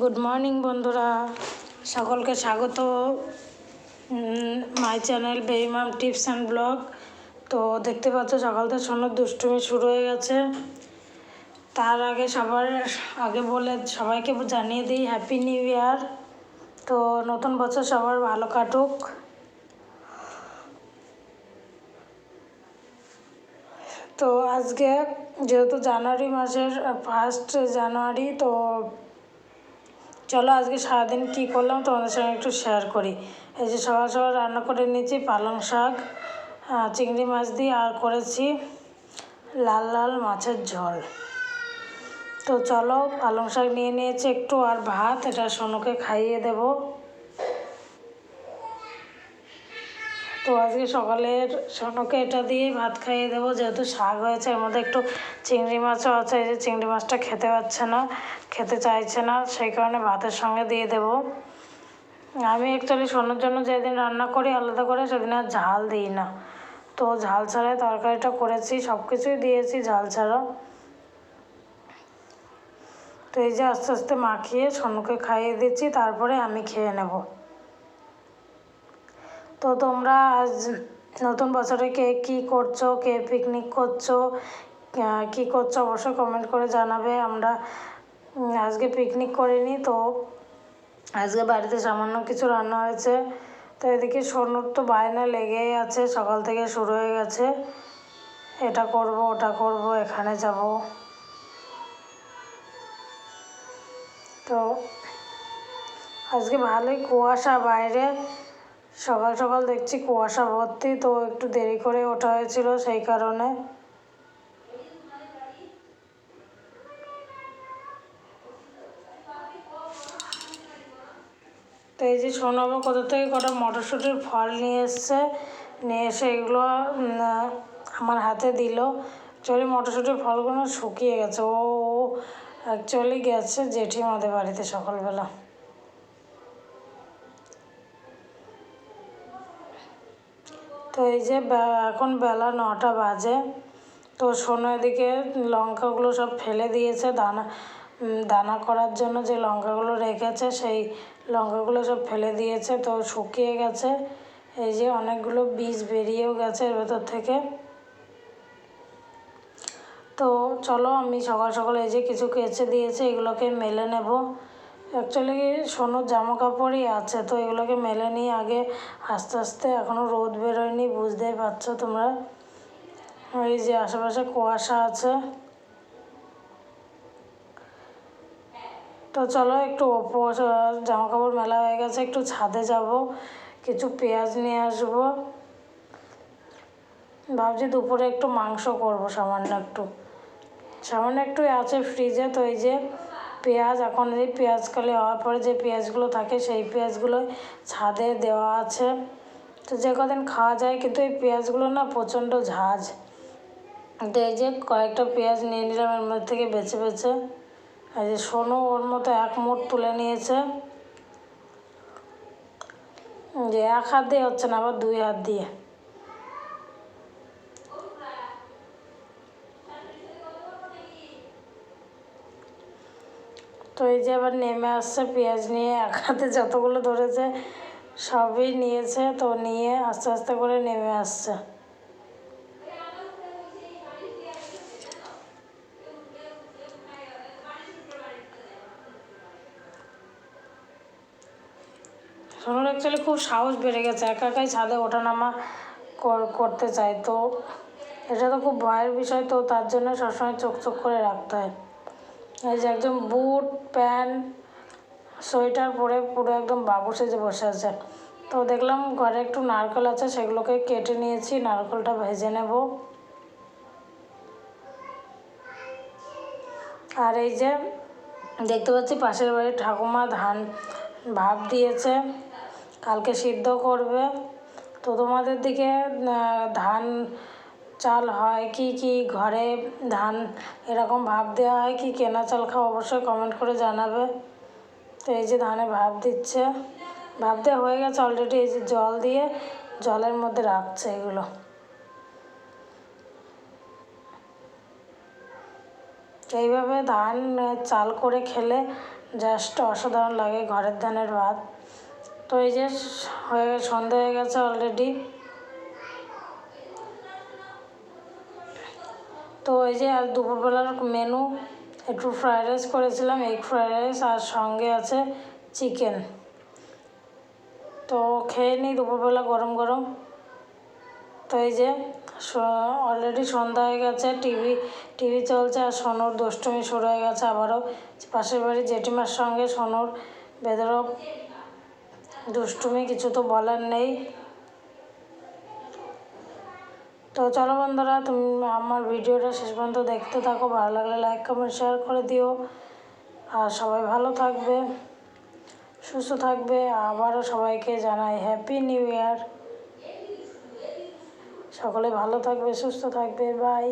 Good morning বন্ধুরা। সকলকে স্বাগত। মাই চ্যানেল বেইমাম টিপস অ্যান্ড ব্লগ তো দেখতে পাচ্ছ, সকাল থেকে সোনার দুষ্টুমি শুরু হয়ে গেছে। তার আগে সবার আগে বলে সবাইকে জানিয়ে দিই হ্যাপি নিউ ইয়ার তো নতুন বছর সবার ভালো কাটুক। তো আজকে যেহেতু জানুয়ারি মাসের ফার্স্ট জানুয়ারি তো চলো আজকে সারাদিন কী করলাম তোমাদের সঙ্গে একটু শেয়ার করি। এই যে সকাল সকাল রান্না করে নিয়েছি পালং শাক চিংড়ি মাছ দিয়ে, আর করেছি লাল লাল মাছের ঝোল। তো চলো পালং শাক নিয়ে নিয়েছি একটু, আর ভাত, এটা সোনুকে খাইয়ে দেব। তো আজকে সকালের সোনুকে এটা দিয়েই ভাত খাইয়ে দেবো। যেহেতু শাক হয়েছে, এর মধ্যে একটু চিংড়ি মাছও আছে, এই যে চিংড়ি মাছটা খেতে পারছে না, খেতে চাইছে না, সেই কারণে ভাতের সঙ্গে দিয়ে দেবো। আমি অ্যাকচুয়ালি সোনুর জন্য যেদিন রান্না করি আলাদা করে, সেদিন আর ঝাল দিই না। তো ঝাল ছাড়াই তরকারিটা করেছি সব কিছুই দিয়েছি ঝাল ছাড়া তো এই যে আস্তে আস্তে মাখিয়ে সোনুকে খাইয়ে দিচ্ছি, তারপরে আমি খেয়ে নেব। তো তোমরা আজ নতুন বছরে কে কী করছ, কে পিকনিক করছ কী করছ অবশ্যই কমেন্ট করে জানাবে। আমরা আজকে পিকনিক করিনি, তো আজকে বাড়িতে সামান্য কিছু রান্না হয়েছে। তো এদিকে সোনুর তো বায়না লেগেই আছে, সকাল থেকে শুরু হয়ে গেছে। এটা করব, ওটা করব, এখানে যাব। তো আজকে ভালোই কুয়াশা বাইরে। সকাল সকাল দেখছি কুয়াশা ভর্তি, তো একটু দেরি করে ওঠা হয়েছিল সেই কারণে। তো এই যে আবার কোথা থেকে কটা মটরশুঁটির ফল নিয়ে এসছে, নিয়ে এসে এগুলো আমার হাতে দিল। অ্যাকচুয়ালি মটরশুঁটির ফলগুলো শুকিয়ে গেছে। ও অ্যাকচুয়ালি গেছে জেঠিমাদের বাড়িতে সকালবেলা। তো এই যে এখন বেলা নটা বাজে। তো সোনু এদিকে লঙ্কাগুলো সব ফেলে দিয়েছে, দানা দানা করার জন্য যে লঙ্কাগুলো রেখেছে, সেই লঙ্কাগুলো সব ফেলে দিয়েছে। তো শুকিয়ে গেছে। এই যে অনেকগুলো বীজ বেরিয়েও গেছে এর ভেতর থেকে। তো চলো আমি সকাল সকাল এই যে কিছু কেচে দিয়েছে, এগুলোকে মেলে নেব। অ্যাকচুয়ালি সোনুর জামা কাপড়ই আছে, তো এগুলোকে মেলে নিয়ে আগে আস্তে আস্তে এখনও রোদ বেরোয়নি, বুঝতেই পারছ তোমরা? এই যে আশেপাশে কুয়াশা আছে। তো চলো একটু ওপো জামা কাপড় মেলা হয়ে গেছে, একটু ছাদে যাব, কিছু পেঁয়াজ নিয়ে আসব। ভাবছি দুপুরে একটু মাংস করব, সামান্য একটু। সামান্য একটু আছে ফ্রিজে তো এই যে পেঁয়াজ, এখন এই পেঁয়াজকালি হওয়ার পরে যে পেঁয়াজগুলো থাকে সেই পেঁয়াজগুলো ছাদে দেওয়া আছে। তো যে কদিন খাওয়া যায় কিন্তু এই পেঁয়াজগুলো না প্রচণ্ড ঝাঁজ। তো এই যে কয়েকটা পেঁয়াজ নিয়ে নিলাম, এর মধ্যে থেকে বেছে বেছে। এই যে সোনু ওর মতো এক মুঠ তুলে নিয়েছে। যে এক হাত দিয়ে হচ্ছে না, আবার দুই হাত দিয়ে। তো এই যে আবার নেমে আসছে, পেঁয়াজ নিয়ে এক হাতে যতগুলো ধরেছে সবই নিয়েছে, তো নিয়ে আস্তে আস্তে করে নেমে আসছে। সোনুর অ্যাকচুয়ালি খুব সাহস বেড়ে গেছে, একা একাই ছাদে ওঠানামা কর- করতে চায়। তো এটা তো খুব ভয়ের বিষয়, তো তার জন্য সবসময় চোখ চোখ করে রাখতে হয়। এই যে একদম বুট, প্যান্ট, সোয়েটার পরে পুরো একদম বাবু সেজে বসে আছে। তো দেখলাম ঘরে একটু নারকেল আছে, সেগুলোকে কেটে নিয়েছি, নারকেলটা ভেজে নেব। আর এই যে দেখতে পাচ্ছি পাশের বাড়ির ঠাকুমা ধান ভাব দিয়েছে, কালকে সিদ্ধ করবে। তো তোমাদের দিকে ধান চাল হয়, কি কি ঘরে ধান, এরকম ভাব দেওয়া হয়, কি কেনা চাল খাও অবশ্যই কমেন্ট করে জানাবে। তো এই যে ধানে ভাব দিচ্ছে ভাপ দেওয়া হয়ে গেছে অলরেডি এই যে জল দিয়ে জলের মধ্যে রাখছে এগুলো। এইভাবে ধান চাল করে খেলে জাস্ট অসাধারণ লাগে ঘরের ধানের ভাত। তো এই যে হয়ে, সন্ধে হয়ে গেছে অলরেডি তো এই যে আর দুপুরবেলার মেনু একটু ফ্রায়েড রাইস করেছিলাম এগ ফ্রায়েড রাইস আর সঙ্গে আছে চিকেন তো খেয়ে নিই দুপুরবেলা গরম গরম। তো এই যে অলরেডি সন্ধ্যা হয়ে গেছে টিভি টিভি চলছে আর সোনুর দুষ্টুমি শুরু হয়ে গেছে আবারও। পাশের বাড়ি জেঠিমার সঙ্গে সোনুর বেদরব দুষ্টুমি কিছু তো বলার নেই। তো চলো বন্ধুরা, তুমি আমার ভিডিওটা শেষ পর্যন্ত দেখতে থাকো। ভালো লাগলে লাইক কমেন্ট শেয়ার করে দিও। আর সবাই ভালো থাকবে, সুস্থ থাকবে। আবারও সবাইকে জানাই হ্যাপি নিউ ইয়ার সকলে ভালো থাকবে, সুস্থ থাকবে। বাই